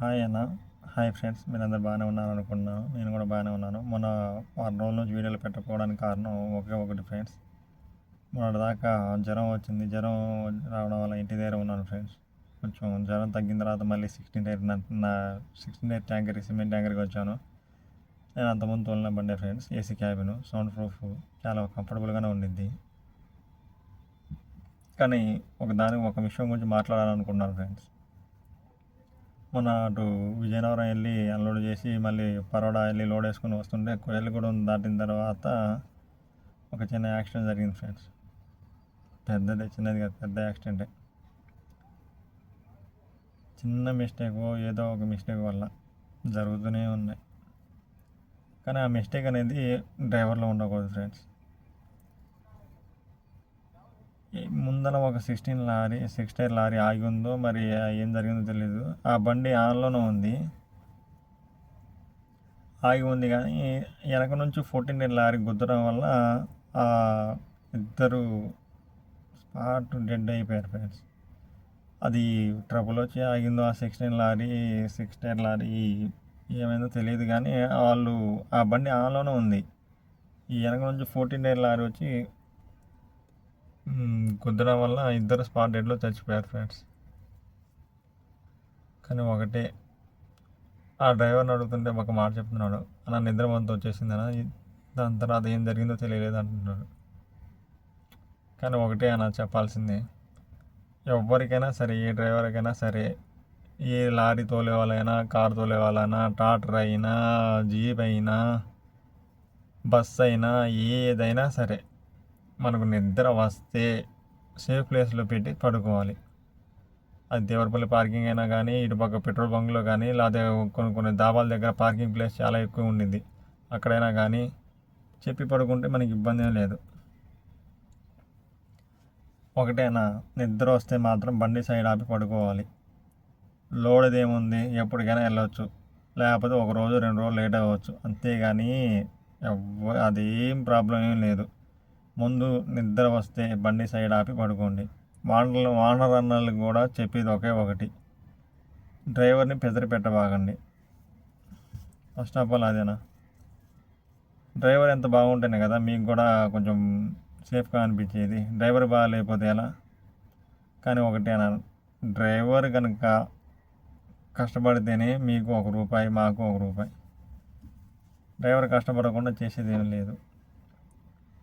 Hi అన్న. Hi friends మీరందరూ బాగానే ఉన్నారు అనుకున్నాను నేను కూడా బాగానే ఉన్నాను. మొన్న వారం రోజుల నుంచి వీడియోలు పెట్టకపోవడానికి కారణం ఒకే ఒకటి ఫ్రెండ్స్. మొన్నటి దాకా జ్వరం వచ్చింది. జ్వరం రావడం వల్ల ఇంటి దగ్గర ఉన్నాను ఫ్రెండ్స్. కొంచెం జ్వరం తగ్గిన తర్వాత మళ్ళీ సిక్స్టీన్ ఎయిట్ నా సిక్స్టీన్ ఎయిట్ ట్యాంకర్ సిమెంట్ ట్యాంకర్కి వచ్చాను. నేను అంతకుముందు తోలిన బండే friends AC cabin sound proof చాలా కంఫర్టబుల్గానే ఉండిద్ది. కానీ ఒక దాని ఒక విషయం గురించి మాట్లాడాలనుకున్నాను ఫ్రెండ్స్. మొన్న అటు విజయనగరం వెళ్ళి అన్లోడ్ చేసి మళ్ళీ పరోడా వెళ్ళి లోడ్ వేసుకుని వస్తుంటే కోయలగూడెం దాటిన తర్వాత ఒక చిన్న యాక్సిడెంట్ జరిగింది ఫ్రెండ్స్. పెద్దది చిన్నది కాదు పెద్ద యాక్సిడెంటే. చిన్న మిస్టేక్ ఏదో ఒక మిస్టేక్ వల్ల జరుగుతూనే ఉన్నాయి. కానీ ఆ మిస్టేక్ అనేది డ్రైవర్లో ఉండకూడదు ఫ్రెండ్స్ ఈ ముందర ఒక sixteen lorry six tyre lorry ఆగి ఉందో మరి ఏం జరిగిందో తెలియదు ఆ బండి ఆన్లోనే ఉంది. ఆగి ఉంది కానీ వెనక నుంచి ఫోర్టీన్ టైర్ లారీ గుద్దడం వల్ల ఆ ఇద్దరు స్పాట్ డెడ్ అయిపోయారు ఫ్రెండ్స్ అది ట్రబుల్ వచ్చి ఆగిందో ఆ sixteen lorry six tyre lorry ఏమైందో తెలియదు కానీ వాళ్ళు ఆ బండి ఆన్లోనే ఉంది. ఈ వెనక నుంచి ఫోర్టీన్ టైర్ లారీ వచ్చి కుదరడం వల్ల ఇద్దరు స్పాట్ డెడ్లో చచ్చిపోయారు ఫ్రెండ్స్. కానీ ఒకటే ఆ డ్రైవర్ని అడుగుతుంటే ఒక మాట చెప్తున్నాడు. అలా నిద్రమంతా వచ్చేసింది అన్న దాని తర్వాత ఏం జరిగిందో తెలియలేదు అంటున్నాడు. కానీ ఒకటే అన్న చెప్పాల్సింది ఎవరికైనా సరే ఏ డ్రైవర్కైనా సరే ఏ లారీ తోలే వాళ్ళైనా కార్ తోలే వాళ్ళైనా ట్రాక్టర్ అయినా జీప్ అయినా బస్ అయినా ఏదైనా సరే మనకు నిద్ర వస్తే సేఫ్ ప్లేస్లో పెట్టి పడుకోవాలి. అది దేవరపల్లి పార్కింగ్ అయినా కానీ ఇటుపక్క పెట్రోల్ బంక్లో కానీ లేదా కొన్ని కొన్ని దాబాల దగ్గర పార్కింగ్ ప్లేస్ చాలా ఎక్కువ ఉండింది అక్కడైనా కానీ చెప్పి పడుకుంటే మనకి ఇబ్బంది ఏం లేదు. ఒకటేనా నిద్ర వస్తే మాత్రం బండి సైడ్ ఆపి పడుకోవాలి. లోడ్ ఏముంది ఎప్పటికైనా వెళ్ళవచ్చు లేకపోతే ఒక రోజు రెండు రోజులు లేట్ అవ్వచ్చు. అంతేగాని అది అదేం ప్రాబ్లం ఏం లేదు. ముందు నిద్ర వస్తే బండి సైడ్ ఆపి పడుకోండి. వానలు వానర్ అన్నలకు కూడా చెప్పేది ఒకే ఒకటి. డ్రైవర్ని పెదరి పెట్టబాగండి ఫస్ట్ ఆఫ్ ఆల్ అదేనా? డ్రైవర్ ఎంత బాగుంటేనే కదా మీకు కూడా కొంచెం సేఫ్గా అనిపించేది. డ్రైవర్ బాగాలేకపోతే ఎలా? కానీ ఒకటేనా డ్రైవర్ కనుక కష్టపడితేనే మీకు ఒక రూపాయి మాకు ఒక రూపాయి. డ్రైవర్ కష్టపడకుండా చేసేది ఏం లేదు.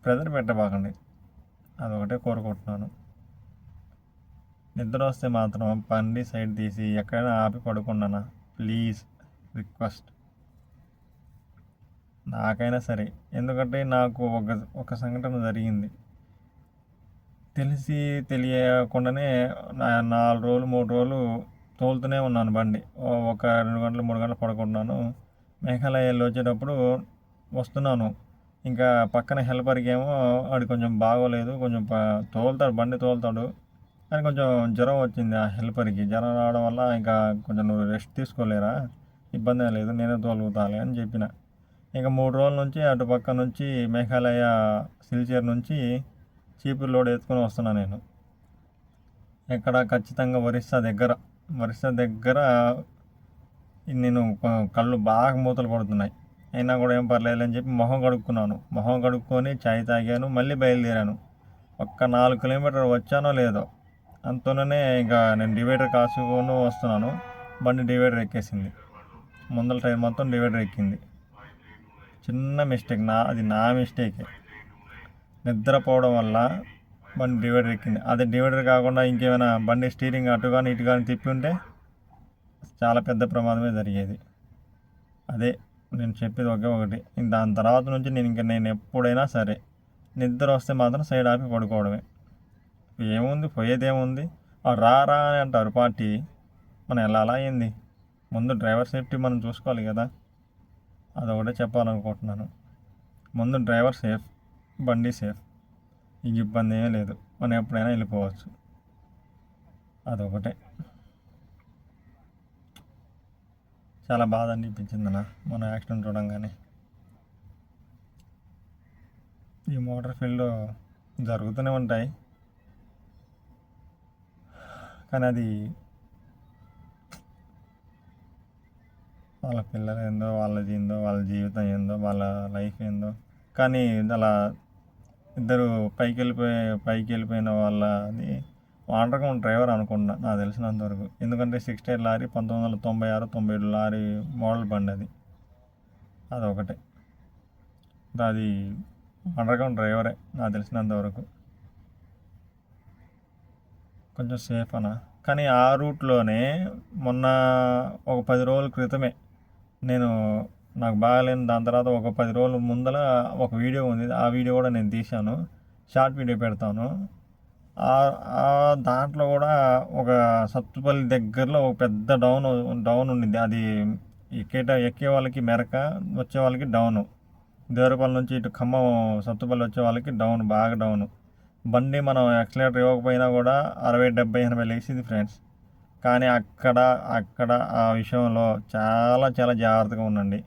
ప్రెజర్ పెట్టబాకండి. అదొకటే కోరుకుంటున్నాను. నిద్ర వస్తే మాత్రం పండి సైడ్ తీసి ఎక్కడైనా ఆపి పడుకున్నానా? Please request. నాకైనా సరే. ఎందుకంటే నాకు ఒక ఒక సంఘటన జరిగింది. తెలిసి తెలియకుండానే నాలుగు రోజులు మూడు రోజులు తోలుతూనే ఉన్నాను బండి. ఒక రెండు గంటలు మూడు గంటలు పడుకుంటున్నాను. మేఘాలయ వచ్చేటప్పుడు వస్తున్నాను. ఇంకా పక్కన హెల్పర్కి ఏమో వాడు కొంచెం బాగోలేదు కొంచెం తోలుతాడు బండి తోలుతాడు కానీ కొంచెం జ్వరం వచ్చింది ఆ హెల్పర్కి. జ్వరం రావడం వల్ల ఇంకా కొంచెం నువ్వు రెస్ట్ తీసుకోలేరా? ఇబ్బంది లేదు నేనే తోలుగుతాలే అని చెప్పిన. ఇంకా మూడు రోజుల నుంచి అటు పక్క నుంచి మేఘాలయ సిల్చేర్ నుంచి చీపురు లోడ్ ఎత్తుకొని వస్తున్నా నేను. ఎక్కడ ఖచ్చితంగా ఒరిస్సా దగ్గర ఒరిస్సా దగ్గర నేను కళ్ళు బాగా మూతలు పడుతున్నాయి అయినా కూడా ఏం పర్లేదు అని చెప్పి మొహం కడుక్కున్నాను. మొహం కడుక్కొని చాయ్ తాగాను మళ్ళీ బయలుదేరాను. ఒక్క నాలుగు కిలోమీటర్ వచ్చానో లేదో అంతలోనే ఇంకా నేను డివైడర్ కాసుకొని వస్తున్నాను. బండి డివైడర్ ఎక్కేసింది. ముందల టైర్ మొత్తం డివైడర్ ఎక్కింది. చిన్న మిస్టేక్ నా అది నా మిస్టేకే. నిద్రపోవడం వల్ల బండి డివైడర్ ఎక్కింది. అదే డివైడర్ కాకుండా ఇంకేమైనా బండి స్టీరింగ్ అటు కానీ ఇటు కానీ తిప్పి ఉంటే చాలా పెద్ద ప్రమాదమే జరిగేది. అదే నేను చెప్పేది ఒకే ఒకటి. దాని తర్వాత నుంచి నేను ఇంకా నేను ఎప్పుడైనా సరే నిద్ర వస్తే మాత్రం సైడ్ ఆపి పడుకోవడమే. ఏముంది? పోయేది ఏముంది రా రా అని అంటారు పార్టీ. మనం ఎలా అలా అయింది? ముందు డ్రైవర్ సేఫ్టీ మనం చూసుకోవాలి కదా? అదొకటే చెప్పాలనుకుంటున్నాను. ముందు డ్రైవర్ సేఫ్ బండి సేఫ్. ఇంక ఇబ్బంది ఏమీ లేదు. మనం ఎప్పుడైనా వెళ్ళిపోవచ్చు. అదొకటే. చాలా బాధ అనిపించింది అన్న మన యాక్సిడెంట్ చూడంగానే. ఈ మోటార్ ఫీల్డ్లో జరుగుతూనే ఉంటాయి. కానీ అది వాళ్ళ పిల్లలు ఏందో వాళ్ళది ఏందో వాళ్ళ జీవితం ఏందో వాళ్ళ లైఫ్ ఏందో. కానీ అలా ఇద్దరు పైకి వెళ్ళిపోయి పైకి వెళ్ళిపోయిన వాళ్ళది వాండ్రకం డ్రైవర్ అనుకుంటున్నా నాకు తెలిసినంత వరకు. ఎందుకంటే సిక్స్టీ ఎయిట్ లారీ పంతొమ్మిది వందల తొంభై ఆరు తొంభై ఏడు లారీ మోడల్ బండి అది. అదొకటే. అది అండర్గ్రౌండ్ డ్రైవరే నాకు తెలిసినంత వరకు. కొంచెం సేఫ్ అనా కానీ ఆ రూట్లోనే మొన్న ఒక పది రోజుల క్రితమే నేను నాకు బాగాలేని దాని తర్వాత ఒక పది రోజుల ముందర ఒక వీడియో ఉంది. ఆ వీడియో కూడా నేను తీశాను. షార్ట్ వీడియో పెడతాను. దాంట్లో కూడా ఒక సత్తుపల్లి దగ్గరలో ఒక పెద్ద డౌన్ డౌన్ ఉండింది. అది ఎక్కేట ఎక్కే వాళ్ళకి మెరక వచ్చే వాళ్ళకి డౌను. దేవరపల్లి నుంచి ఇటు ఖమ్మం సత్తుపల్లి వచ్చే వాళ్ళకి డౌన్ బాగా డౌన్. బండి మనం యాక్సిలేటర్ ఇవ్వకపోయినా కూడా అరవై డెబ్బై ఎనభై లేచింది ఫ్రెండ్స్. కానీ అక్కడ అక్కడ ఆ విషయంలో చాలా చాలా జాగ్రత్తగా ఉండండి.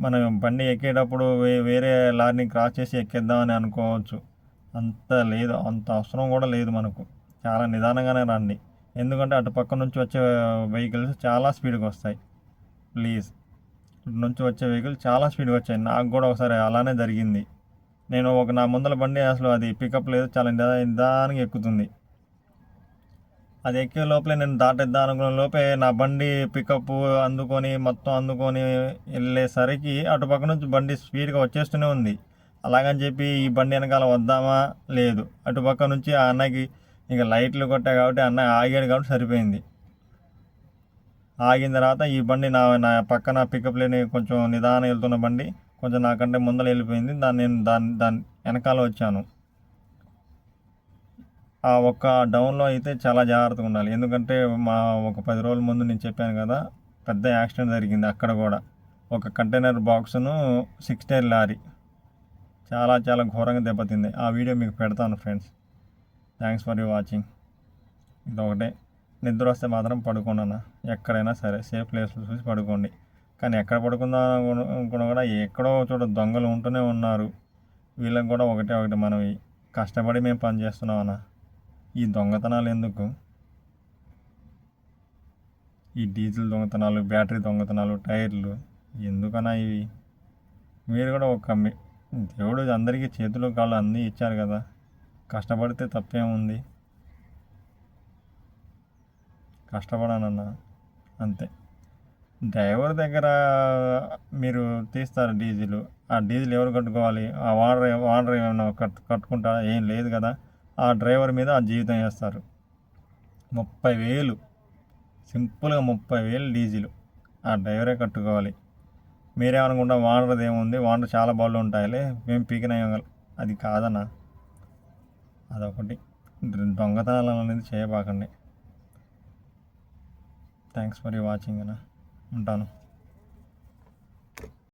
మనం బండి ఎక్కేటప్పుడు వే- వేరే లారీని క్రాస్ చేసి ఎక్కేద్దామని అనుకోవచ్చు. అంత లేదు అంత అవసరం కూడా లేదు మనకు. చాలా నిదానంగానే రండి. ఎందుకంటే అటు పక్క నుంచి వచ్చే వెహికల్స్ చాలా స్పీడ్గా వస్తాయి. ప్లీజ్. ఇటు నుంచి వచ్చే వెహికల్ చాలా స్పీడ్గా వచ్చాయి. నాకు కూడా ఒకసారి అలానే జరిగింది. నేను ఒక నా ముందల బండి అసలు అది పికప్ లేదు. చాలా నిదా నిదానంగా ఎక్కుతుంది. అది ఎక్కే లోపలే నేను దాటేద్దాం అనుకున్న లోపే నా బండి పికప్ అందుకొని మొత్తం అందుకొని వెళ్ళేసరికి అటు పక్క నుంచి బండి స్పీడ్గా వచ్చేస్తూనే ఉంది. అలాగని చెప్పి ఈ బండి వెనకాల వద్దామా? లేదు. అటు పక్క నుంచి ఆ అన్నకి ఇంకా లైట్లు కొట్టాయి కాబట్టి అన్నయ్య ఆగాడు కాబట్టి సరిపోయింది. ఆగిన తర్వాత ఈ బండి నా నా పక్కన పికప్ లేని కొంచెం నిదానం వెళ్తున్న బండి కొంచెం నాకంటే ముందర వెళ్ళిపోయింది. దాన్ని నేను దాని దాని వెనకాల వచ్చాను. ఆ ఒక్క డౌన్లో అయితే చాలా జాగ్రత్తగా ఉండాలి. ఎందుకంటే మా ఒక పది రోజుల ముందు నేను చెప్పాను కదా పెద్ద యాక్సిడెంట్ జరిగింది అక్కడ కూడా. ఒక కంటైనర్ బాక్స్ను సిక్స్ టైర్ లారీ. చాలా చాలా ఘోరంగా దెబ్బతింది. ఆ వీడియో మీకు పెడతాను friends. Thanks for you watching ఇదొకటే. నిద్ర వస్తే మాత్రం పడుకోండి ఎక్కడైనా సరే సేఫ్ ప్లేస్లో చూసి పడుకోండి. కానీ ఎక్కడ పడుకుందాం అనుకున్నా కూడా ఎక్కడో చోట దొంగలు ఉంటూనే ఉన్నారు. వీళ్ళకి కూడా ఒకటే ఒకటి మనం కష్టపడి మేము పని చేస్తున్నామన్నా ఈ దొంగతనాలు ఎందుకు? ఈ డీజిల్ దొంగతనాలు బ్యాటరీ దొంగతనాలు టైర్లు ఎందుకన్నా ఇవి? మీరు కూడా ఒక దేవుడు అందరికీ చేతులు కాళ్ళు అన్నీ ఇచ్చారు కదా. కష్టపడితే తప్పేముంది? కష్టపడానన్నా అంతే. డ్రైవర్ దగ్గర మీరు తీస్తారు డీజిల్. ఆ డీజిల్ ఎవరు కట్టుకోవాలి? ఆ వాడర్ వాడర్ ఏమైనా కట్ కట్టుకుంటా ఏం లేదు కదా. ఆ డ్రైవర్ మీద ఆ జీవితం వేస్తారు. ముప్పై వేలు. సింపుల్గా ముప్పై వేలు డీజిల్. ఆ డ్రైవరే కట్టుకోవాలి. మీరేమనుకుంటా వానరది ఏముంది? వానరు చాలా బాగా ఉంటాయిలే. మేము పీకినాయి అది కాదన్నా. అదొకటి. దొంగతనాలు అనేది చేయబాకండి. థ్యాంక్స్ ఫర్ యూ వాచింగ్ అన్న. ఉంటాను.